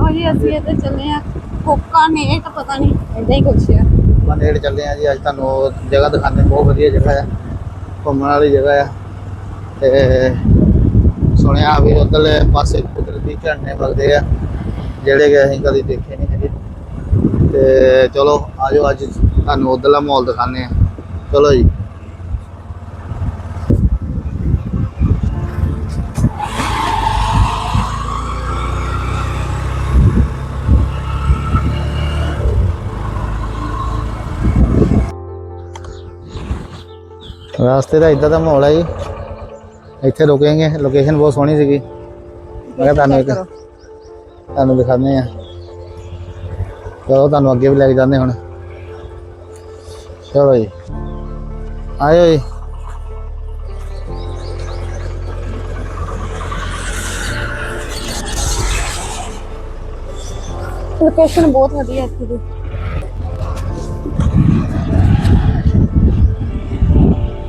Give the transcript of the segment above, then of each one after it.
ਲੋ ਅਸੀਂ ਇੱਥੇ ਚੱਲੇ ਆ ਕੋਕਾ ਨੇਟ, ਪਤਾ ਨਹੀਂ ਏਦਾਂ ਹੀ ਕੁਛ ਆ। ਆਪਾਂ ਨੇੜੇ ਚੱਲੇ ਆ ਜੀ, ਅੱਜ ਤੁਹਾਨੂੰ ਉਹ ਜਗ੍ਹਾ ਦਿਖਾਣੇ ਬਹੁਤ ਵਧੀਆ ਜਗ੍ਹਾ ਆ। ਘੁੰਮਣ ਵਾਲੀ ਜਗ੍ਹਾ ਆ। ਤੇ ਸੁਣਿਆ ਵੀ ਉਧਰਲੇ ਪਾਸੇ ਕੁਦਰਤੀ ਝਰਨੇ ਵਗਦੇ ਆ, ਜਿਹੜੇ ਕਿ ਅਸੀਂ ਕਦੀ ਦੇਖੇ ਨਹੀਂ ਹੈਗੇ। ਤੇ ਚਲੋ, ਆਜੋ ਅੱਜ ਤੁਹਾਨੂੰ ਉਧਰਲਾ ਮਾਹੌਲ ਦਿਖਾਉਂਦੇ ਆ ਚਲੋ ਜੀ। ਰਾਸਤੇ ਦਾ ਇਦਾਂ ਦਾ ਮਾਹੌਲ ਹੈ ਜੀ ਇੱਥੇ ਰੁਕੇਂਗੇ ਲੋਕੇਸ਼ਨ ਬਹੁਤ ਸੋਹਣੀ ਸੀਗੀ ਮੈਂ ਕਿਹਾ ਤੁਹਾਨੂੰ ਇੱਕ ਤੁਹਾਨੂੰ ਦਿਖਾਉਂਦੇ ਆ ਚਲੋ ਤੁਹਾਨੂੰ ਅੱਗੇ ਵੀ ਲੈ ਕੇ ਜਾਂਦੇ ਹੁਣ ਚਲੋ ਜੀ ਆਇਓ ਜੀ ਲੋਕੇਸ਼ਨ ਬਹੁਤ ਵਧੀਆ ਇੱਥੇ ਦੀ।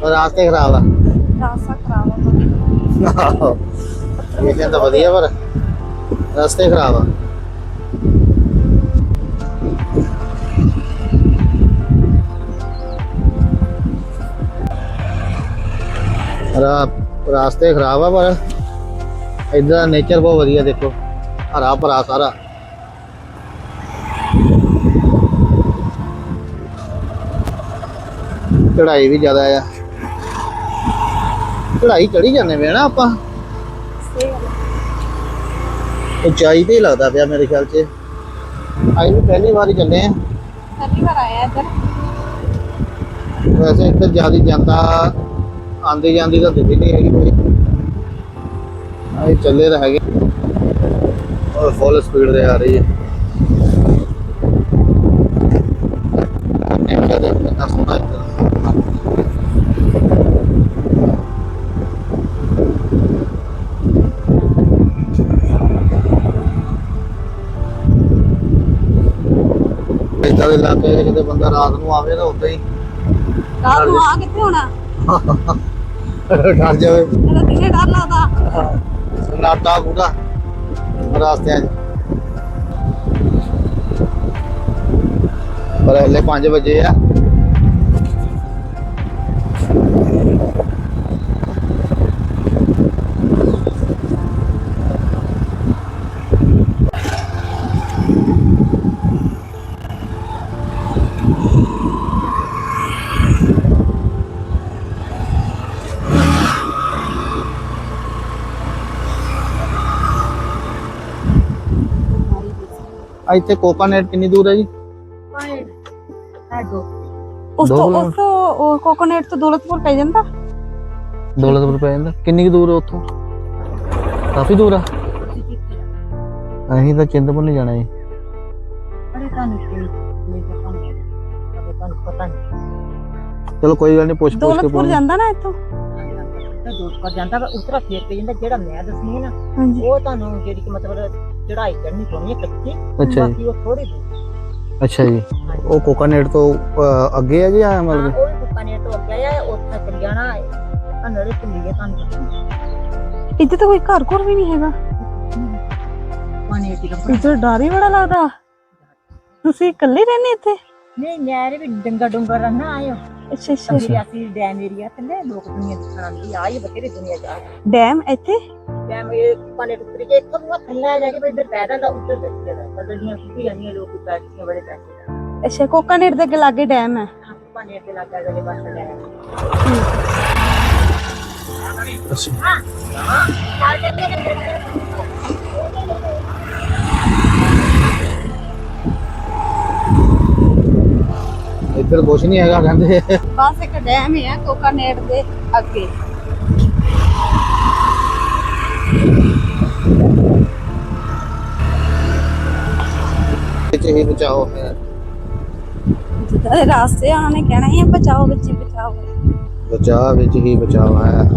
ਰਾਸਤੇ ਖਰਾਬ ਆ ਰਾਸਤਾ ਖਰਾਬ ਆ ਇਹ ਕਹਿੰਦਾ ਵਧੀਆ ਪਰ ਰਸਤੇ ਖਰਾਬ ਆ ਰਾ ਰਾਸਤੇ ਖਰਾਬ ਆ ਪਰ ਇਧਰ ਦਾ ਨੇਚਰ ਬਹੁਤ ਵਧੀਆ ਦੇਖੋ ਹਰਾ ਭਰਾ ਸਾਰਾ ਚੜਾਈ ਵੀ ਜ਼ਿਆਦਾ ਆ ਚੜਾਈ ਚੜੀ ਜਾਂਦੇ ਵੇ ਨਾ ਆਪਾਂ। ਉਚਾਈ ਤੇ ਹੀ ਲੱਗਦਾ ਪਿਆ ਮੇਰੇ ਖਿਆਲ 'ਚ। ਵੀ ਪਹਿਲੀ ਵਾਰ ਹੀ ਚੱਲੇ ਆ। ਪਹਿਲੀ ਵਾਰ ਆਇਆ ਇੱਧਰ। ਵੈਸੇ ਇੱਥੇ ਜ਼ਿਆਦਾ ਜਨਤਾ ਆਂਦੀ ਜਾਂਦੀ ਤਾਂ ਦਿਖੀ ਨਹੀਂ ਹੈਗੀ ਕੋਈ। ਆਏ ਚੱਲੇ ਤਾਂ ਹੈਗੇ। ਔਰ ਫੁੱਲ ਸਪੀਡ ਤੇ ਆ ਰਹੀ ਹੈ। ਨੇਚਰ ਦੇ ਕਿੰਨਾ ਸੋਹਣਾ ਇੱਧਰ। ਦੇ 'ਚ ਕਿਤੇ ਬੰਦਾ ਰਾਤ ਨੂੰ ਆਵੇ ਤਾਂ ਉੱਦਾਂ ਹੀ ਰਾਤ ਨੂੰ ਆ ਕਿੱਥੇ ਹੋਣਾ? ਡਰ ਜਾਵੇ। ਇਹਦਾ ਦਿਨੇ ਡਰ ਲੱਗਦਾ। ਨਾਟਾ ਪੂਰਾ ਰਾਸਤਿਆਂ 'ਚ। ਪਰ ਹਲੇ 5 ਵਜੇ ਆ। ਇੱਥੇ ਕੋਕਾਨੇਟ ਕਿੰਨੀ ਦੂਰ ਹੈ ਜੀ? ਉਸ ਦੋ ਤੋਂ। ਉਸ ਤੋਂ ਉਹ ਕੋਕੋਨਟ ਤੋਂ ਦੌਲਤਪੁਰ ਪੈ ਜਾਂਦਾ। ਦੌਲਤਪੁਰ ਪੈ ਜਾਂਦਾ। ਕਿੰਨੀ ਕੁ ਦੂਰ ਹੈ ਉੱਥੋਂ? ਕਾਫੀ ਦੂਰ ਆ। ਅਸੀਂ ਤਾਂ ਚਿੰਤਪੁਰਨੀ ਜਾਣਾ ਜੀ। ਅਰੇ ਕੀ ਨਹੀਂ ਚਲੋ ਕੋਈ ਗੱਲ ਨਹੀਂ ਪੁੱਛ ਪੁੱਛ ਕੇ ਦੌਲਤਪੁਰ ਪਹੁੰਚ ਜਾਂਦਾ ਨਾ ਇੱਥੋਂ ਤੇ ਦੋਸਤ ਕਰ ਜਾਂਦਾ ਵਾ ਉਤਰਾ ਫੇਰ ਪੈ ਜਾਂਦਾ ਜਿਹੜਾ ਮੈਂ ਦੱਸਣੀ ਹੈ ਨਾ ਹਾਂਜੀ ਉਹ ਤੁਹਾਨੂੰ ਜਿਹੜੀ ਕਿ ਮਤਲਬ ਚੜਾਈ ਚੜਨੀ ਪੈਣੀ ਹੈ ਕੱਚੀ ਅੱਛਾ ਜੀ ਬਾਕੀ ਉਹ ਥੋੜੀ ਦੂਰ ਅੱਛਾ ਜੀ ਉਹ ਕੋਕਾਨੇਟ ਤੋਂ ਅਹ, ਅੱਗੇ ਹੈ ਜੀ ਆ ਮਤਲਬ ਹਾਂ, ਉਹ ਵੀ ਕੁੱਕਾ ਨੇ ਤੋਂ ਅੱਗੇ ਆ ਉੱਥੇ ਚੱਲ ਜਾਣਾ ਅੰਨੜੇ ਚੁੱਲੀਏ ਤੁਹਾਨੂੰ ਦੱਸਣੀ ਇੱਥੇ ਤਾਂ ਕੋਈ ਘਰ ਘਰ ਵੀ ਨਹੀਂ ਹੈਗਾ ਪਾਣੀ ਦੀ ਕੱਪੜਾ ਇੱਥੇ ਡਰ ਹੀ ਬੜਾ ਲੱਗਦਾ ਤੁਸੀਂ ਇਕੱਲੇ ਰਹਿੰਦੇ ਇੱਥੇ ਨਹੀਂ ਮੈਂ ਵੀ ਡੰਗਾ ਡੁੰਗਾ ਰਹਿਣਾ ਆਇਓ ਅੱਛਾ ਅੱਛਾ। ਆਸੀ ਡੈਮ ਏਰੀਆ ਤੇ ਨੇ ਲੋਕ ਦੁਨੀਆ ਦੇਖਣ ਆਉਂਦੀ ਆ ਇਹ ਬਥੇਰੀ ਦੁਨੀਆ ਜਾ ਡੈਮ ਇੱਥੇ? ਡੈਮ ਇਹ ਪਾਣੀ ਟੁੱਟ ਕੇ ਇੱਥੋਂ ਨੂੰ ਥੱਲੇ ਜਾ ਕੇ ਇੱਧਰ ਪੈਦਾ ਦਾ ਉੱਧਰ ਦੇਖਦੇ ਦਾ ਬਦਲੀਆਂ ਕੁੱਤੀ ਜਾਂਦੀਆਂ ਲੋਕ ਬੈਠ ਕੇ ਬੜੇ ਪੈਸੇ ਦਾ ਅੱਛਾ ਕੋਕਾਨੇਟ ਦੇ ਲਾਗੇ ਡੈਮ ਹੈ ਪਾਣੀ ਤੇ ਲੱਗਾ ਜਿਹੜੇ ਬਸ ਡੈਮ। ਇੱਧਰ ਕੁਛ ਨਹੀਂ ਹੈਗਾ ਕਹਿੰਦੇ। ਬਸ ਇੱਕ ਡੈਮ ਹੀ ਹੈ ਕੋਕਾਨੇਟ ਦੇ ਅੱਗੇ। ਵਿੱਚ ਹੀ ਬਚਾਓ। ਹੈ ਜਿੱਦਾਂ ਦੇ ਰਾਸਤੇ ਨੇ ਕਹਿਣਾ ਹੀ ਬਚਾਓ ਵਿੱਚ ਹੀ ਬਚਾਓ। ਬਚਾਅ ਵਿੱਚ ਹੀ ਬਚਾਓ ਹੈ।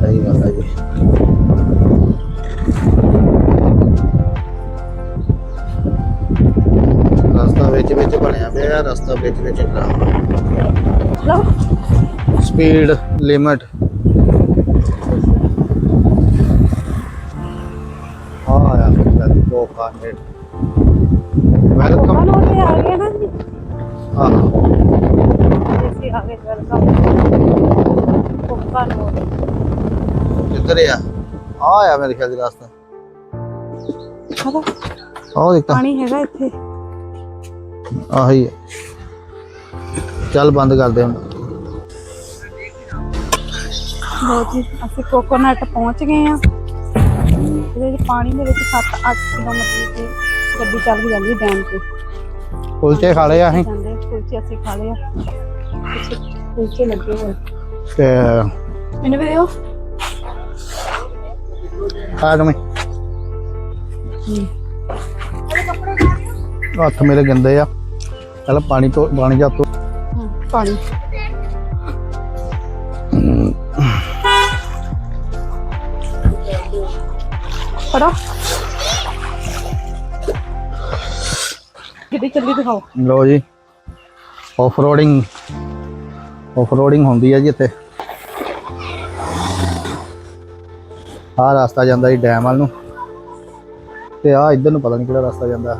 ਸਹੀ ਗੱਲ ਹੈ ਜੀ। ਪਿਆ ਰਸਤਾ ਵਿੱਚ ਵਿੱਚ ਲਓ। ਸਪੀਡ ਲਿਮਟ ਆ ਆਇਆ ਜੀ ਕੋਕਾਨੇਟ ਵੈਲਕਮ ਆ ਗਏ ਨਾ ਜੀ। ਹਾਂ ਅਸੀਂ ਆ ਗਏ ਵੈਲਕਮ ਕੋਕਾ ਨੋਟ ਕਿੱਧਰ ਆ? ਆ ਆ ਮੇਰੇ ਖਿਆਲ ਦੀ ਰਸਤਾ। ਆਹ ਦੇਖਤਾ। ਪਾਣੀ ਹੈਗਾ ਇੱਥੇ। ਆਹੀ ਹੈ। ਚੱਲ ਬੰਦ ਕਰ ਦੇ ਹੁਣ। ਲੋ ਜੀ ਅਸੀਂ ਕੋਕੋਨਟ ਪਹੁੰਚ ਗਏ ਆ ਇਹਦੇ ਵਿੱਚ ਪਾਣੀ ਦੇ ਵਿੱਚ 7-8 ਕਿਲੋਮੀਟਰ ਦੀ ਗੱਡੀ ਚੱਲ ਜਾਂਦੀ ਡੈਮ ਤੇ। ਕੁਲਚੇ ਖਾ ਲਏ ਅਸੀਂ। ਜਾਂਦੇ ਕੁਲਚੇ ਅਸੀਂ ਖਾ ਲਏ ਆ ਕੁਲਚੇ ਲੱਗੇ ਹੋਏ। ਤੇ ਮੈਨੂੰ ਵੀ ਦਿਓ। ਆ ਤੁਮੇ ਹੱਥ ਮੇਰੇ ਗੰਦੇ ਆ। ਚੱਲ ਪਾਣੀ ਤੋਂ ਪਾਣੀ ਜਾ ਤੋ ਪਾਣੀ। ਫੜੋ। ਗੱਡੀ ਚੱਲੀ ਦਿਖਾਓ। ਲੋ ਜੀ ਆਫ ਰੋਡਿੰਗ ਆਫ ਰੋਡਿੰਗ ਹੁੰਦੀ ਹੈ ਜੀ ਇੱਥੇ। ਆਹ ਰਸਤਾ ਜਾਂਦਾ ਜੀ ਡੈਮ ਵੱਲ ਨੂੰ। ਤੇ ਆ ਇੱਧਰ ਨੂੰ ਪਤਾ ਨਹੀਂ ਕਿਹੜਾ ਰਸਤਾ ਜਾਂਦਾ।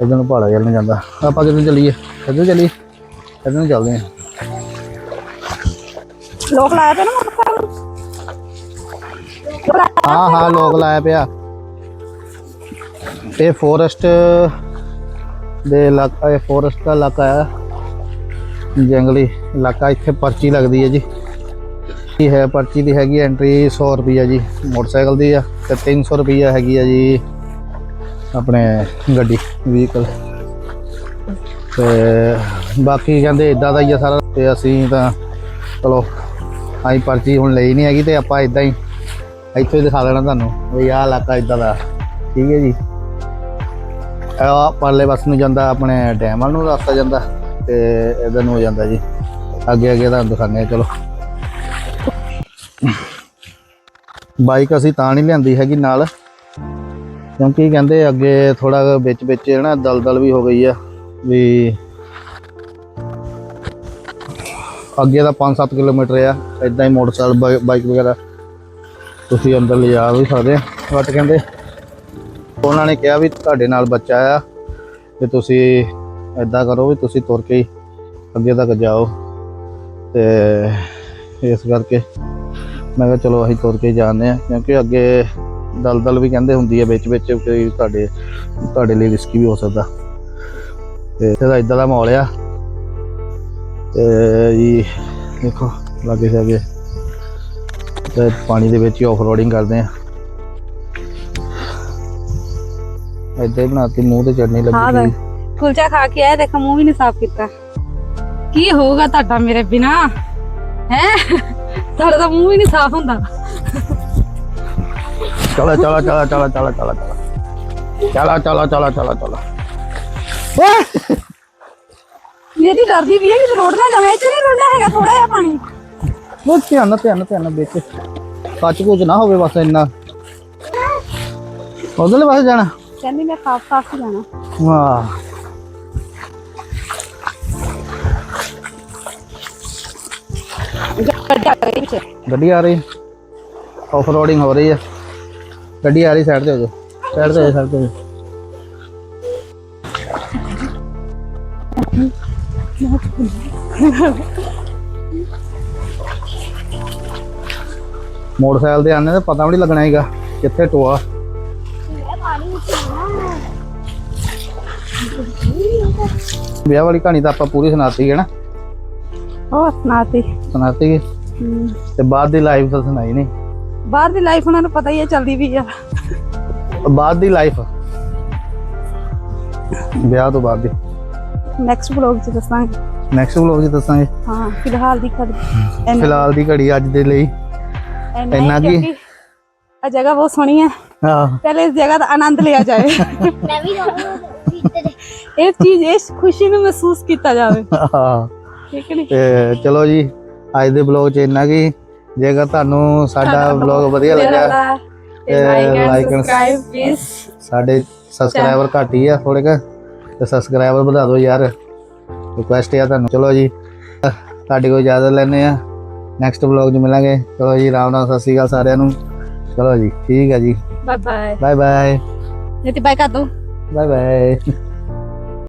ਇੱਧਰ ਨੂੰ ਪਹਾੜਾ ਨੂੰ ਜਾਂਦਾ। ਆਪਾਂ ਕਿੱਧਰ ਚੱਲੀਏ? ਇੱਧਰ ਚੱਲੀਏ? ਇੱਧਰ ਨੂੰ ਚੱਲਦੇ ਹਾਂ। ਲੋਕ ਲਾਇਆ ਪਏ ਨਾ ਮੋਟਰਸਾਈਕਲ ਹਾਂ ਹਾਂ ਲੋਕ ਲਾਇਆ ਪਿਆ। ਇਹ ਫੋਰੈਸਟ ਦੇ ਇਲਾਕਾ ਇਹ ਫੋਰੈਸਟ ਦਾ ਇਲਾਕਾ ਹੈ। ਜੰਗਲੀ ਇਲਾਕਾ ਇੱਥੇ ਪਰਚੀ ਲੱਗਦੀ ਹੈ ਜੀ। ਇਹ ਹੈ ਪਰਚੀ ਦੀ ਹੈਗੀ ਐਂਟਰੀ 100 ਰੁਪਈਆ ਜੀ। ਮੋਟਰਸਾਈਕਲ ਦੀ ਆ ਤੇ 300 ਰੁਪਈਆ ਹੈਗੀ ਆ ਜੀ ਆਪਣੇ ਗੱਡੀ। ਵਹੀਕਲ ਤੇ ਬਾਕੀ ਕਹਿੰਦੇ ਇਦਾਂ ਦਾ ਹੀ ਆ ਸਾਰਾ, ਤੇ ਅਸੀਂ ਤਾਂ ਚਲੋ ਆਈ ਪਰਚੀ ਹੁਣ ਲਈ ਨਹੀਂ ਹੈਗੀ ਤੇ ਆਪਾਂ ਇਦਾਂ ਹੀ ਇੱਥੋਂ ਹੀ ਦਿਖਾ ਦੇਣਾ ਤੁਹਾਨੂੰ ਵੀ ਆਹ ਇਲਾਕਾ ਇਦਾਂ ਦਾ। ਠੀਕ ਹੈ ਜੀ। ਆ ਪਰਲੇ ਪਾਸੇ ਨੂੰ ਜਾਂਦਾ ਆਪਣੇ ਡੈਮ ਵੱਲ ਨੂੰ ਰਸਤਾ ਜਾਂਦਾ ਤੇ ਇਧਰ ਨੂੰ ਹੋ ਜਾਂਦਾ ਜੀ। ਅੱਗੇ ਅੱਗੇ ਤੁਹਾਨੂੰ ਦਿਖਾਉਂਦੇ ਚਲੋ। ਬਾਈਕ ਅਸੀਂ ਤਾਂ ਨਹੀਂ ਲਿਆਂਦੀ ਹੈਗੀ ਨਾਲ। ਕਿਉਂਕਿ ਕਹਿੰਦੇ ਅੱਗੇ ਥੋੜਾ ਵਿੱਚ ਵਿੱਚ ਨਾ ਦਲਦਲ ਵੀ ਹੋ ਗਈ ਆ ਵੀ ਅੱਗੇ ਦਾ 5-7 ਕਿਲੋਮੀਟਰ ਆ ਇਦਾਂ ਹੀ ਮੋਟਰਸਾਈਕਲ, ਬਾਈ- ਬਾਈਕ ਵਗੈਰਾ ਤੁਸੀਂ ਅੰਦਰ ਲਿਜਾ ਵੀ ਸਕਦੇ ਆ। ਬਟ ਕਹਿੰਦੇ ਉਹਨਾਂ ਨੇ ਕਿਹਾ ਵੀ ਤੁਹਾਡੇ ਨਾਲ ਬੱਚਾ ਆ ਤੇ ਤੁਸੀਂ ਇਦਾਂ ਕਰੋ ਵੀ ਤੁਸੀਂ ਤੁਰ ਕੇ ਹੀ ਅੱਗੇ ਤੱਕ ਜਾਓ ਤੇ ਇਸ ਕਰਕੇ ਮੈਂ ਕਿਹਾ ਚਲੋ ਅਸੀਂ ਤੁਰ ਕੇ ਜਾਂਦੇ ਆ, ਕਿਉਂਕਿ ਅੱਗੇ ਦਲਦਲ ਵੀ ਕਹਿੰਦੇ ਹੁੰਦੀ ਹੈ ਵਿੱਚ ਵਿੱਚ ਕੋਈ ਤੁਹਾਡੇ ਤੁਹਾਡੇ ਲਈ ਰਿਸਕੀ ਵੀ ਹੋ ਸਕਦਾ। ਤੇ ਇਹਦਾ ਇਦਾਂ ਦਾ ਮਾਹੌਲ ਆ। ਤੇ ਜੀ ਦੇਖੋ ਲਾਗੇ ਸਾਗੇ ਤੇ ਪਾਣੀ ਦੇ ਵਿੱਚ ਹੀ ਆਫ ਰੋਡਿੰਗ ਕਰਦੇ ਆ। ਹੀ ਬਣਾਤੀ ਮੂੰਹ ਤੇ ਚੜਨੀ ਹਾਂ ਲੱਗੀ ਸੀ। ਕੁਲਚਾ ਖਾ ਕੇ ਆਇਆ ਦੇਖ ਮੂੰਹ ਵੀ ਨਹੀਂ ਸਾਫ਼ ਕੀਤਾ। ਕੀ ਹੋਊਗਾ ਤੁਹਾਡਾ ਮੇਰੇ ਬਿਨਾ? ਹੈ? ਤੁਹਾਡਾ ਤਾਂ ਮੂੰਹ ਵੀ ਨਹੀਂ ਸਾਫ਼ ਹੁੰਦਾ। ਚਲੋ ਚਲੋ ਚਲੋ ਚਲੋ ਚਲੋ ਚਲੋ ਚਲੋ ਚਲੋ ਚਲੋ ਚਲੋ ਚਲੋ ਮੇਰੀ ਡਰਦੀ ਵੀ ਹੈ ਕਿ ਰੋਡ ਨਾ ਜਾਵੇ ਇੱਥੇ ਨਹੀਂ ਰੋਣਾ ਹੈਗਾ ਥੋੜਾ ਜਿਹਾ ਪਾਣੀ। ਉਹ ਧਿਆਨ ਨਾਲ ਧਿਆਨ ਨਾਲ ਧਿਆਨ ਨਾਲ ਵਿੱਚ ਕੱਚ ਕੁਝ ਨਾ ਹੋਵੇ ਬਸ ਇੰਨਾ। ਉਧਰਲੇ ਪਾਸੇ ਜਾਣਾ। ਕਹਿੰਦੀ ਮੈਂ ਸਾਫ਼ ਸਾਫ਼ ਹੀ ਜਾਣਾ। ਵਾਹ। ਗੱਡੀ ਆ ਰਹੀ ਆਫ ਰੋਡਿੰਗ ਹੋ ਰਹੀ ਹੈ। ਗੱਡੀ ਆ ਰਹੀ ਸਾਈਡ ਤੇ ਹੋ ਜਾਓ। ਸਾਈਡ ਤੇ ਹੋ ਜਾਓ ਸਾਈਡ ਤੇ ਮੋਟਰਸਾਈਕਲ ਤੇ ਆਨੇ ਤਾਂ ਪਤਾ ਵੀ ਨਹੀਂ ਲੱਗਣਾ ਹੈਗਾ ਕਿੱਥੇ ਟੋਆ। ਵਿਆਹ ਵਾਲੀ ਕਹਾਣੀ ਤਾਂ ਆਪਾਂ ਪੂਰੀ ਸੁਣਾਤੀ ਹੈ ਨਾ। ਉਹ ਸੁਣਾਤੀ। ਸੁਣਾਤੀ ਤੇ ਬਾਅਦ ਦੀ ਲਾਈਫ ਤਾਂ ਸੁਣਾਈ ਨਹੀਂ। ਬਾਹਰ ਦੀ ਲਾਈਫ ਉਹਨਾਂ ਨੂੰ ਪਤਾ ਹੀ ਹੈ ਚੱਲਦੀ ਵੀ ਆ। ਬਾਅਦ ਦੀ ਲਾਈਫ ਵਿਆਹ ਤੋਂ ਬਾਅਦ ਦੀ। ਨੈਕਸਟ ਵਲੌਗ 'ਚ ਦੱਸਾਂਗੇ। ਨੈਕਸਟ ਵਲੋਗ 'ਚ ਦੱਸਾਂਗੇ। ਹਾਂ ਫਿਲਹਾਲ ਦੀ ਖੜ ਫਿਲਹਾਲ ਦੀ ਘੜੀ ਅੱਜ ਦੇ ਲਈ। ਇੰਨਾ ਕੀ? ਆ ਜਗ੍ਹਾ ਬਹੁਤ ਸੋਹਣੀ ਹੈ। ਹਾਂ ਪਹਿਲੇ ਇਸ ਜਗ੍ਹਾ ਦਾ ਆਨੰਦ ਲਿਆ ਜਾਏ। ਮੈਂ ਵੀ ਜਾਊਂਗਾ ਇਸ ਚੀਜ਼ ਇਸ ਖੁਸ਼ੀ ਨੂੰ ਮਹਿਸੂਸ ਕੀਤਾ ਜਾਵੇ। ਹਾਂ ਠੀਕ ਹੈ ਨੀ? ਤੇ ਚਲੋ ਜੀ ਅੱਜ ਦੇ ਵਲੋਗ 'ਚ ਇੰਨਾ ਕੀ। ਜੇਕਰ ਤੁਹਾਨੂੰ ਸਾਡਾ ਵਲੋਗ ਵਧੀਆ ਲੱਗਾ ਤੇ ਲਾਈਕ ਐਂਡ ਸਬਸਕ੍ਰਾਈਬ ਪਲੀਜ਼ ਸਾਡੇ ਸਬਸਕ੍ਰਾਈਬਰ ਘੱਟ ਹੀ ਆ ਥੋੜੇ ਕ ਤੇ ਸਬਸਕ੍ਰਾਈਬਰ ਵਧਾ ਦਿਓ ਯਾਰ। ਰਿਕੁਐਸਟ ਆ ਤੁਹਾਨੂੰ। ਚਲੋ ਜੀ ਤੁਹਾਡੇ ਕੋਲ ਇਜਾਜ਼ਤ ਲੈਣੇ ਆ। ਨੈਕਸਟ ਵਲੋਗ 'ਚ ਮਿਲਾਂਗੇ। ਚਲੋ ਜੀ ਰਾਮ ਨਾਲ ਸਤਿ ਸ਼੍ਰੀ ਅਕਾਲ ਸਾਰਿਆਂ ਨੂੰ। ਚਲੋ ਜੀ ਠੀਕ ਹੈ ਜੀ। Bye bye bye bye Niti bye ਕਰ ਦੋ। Bye bye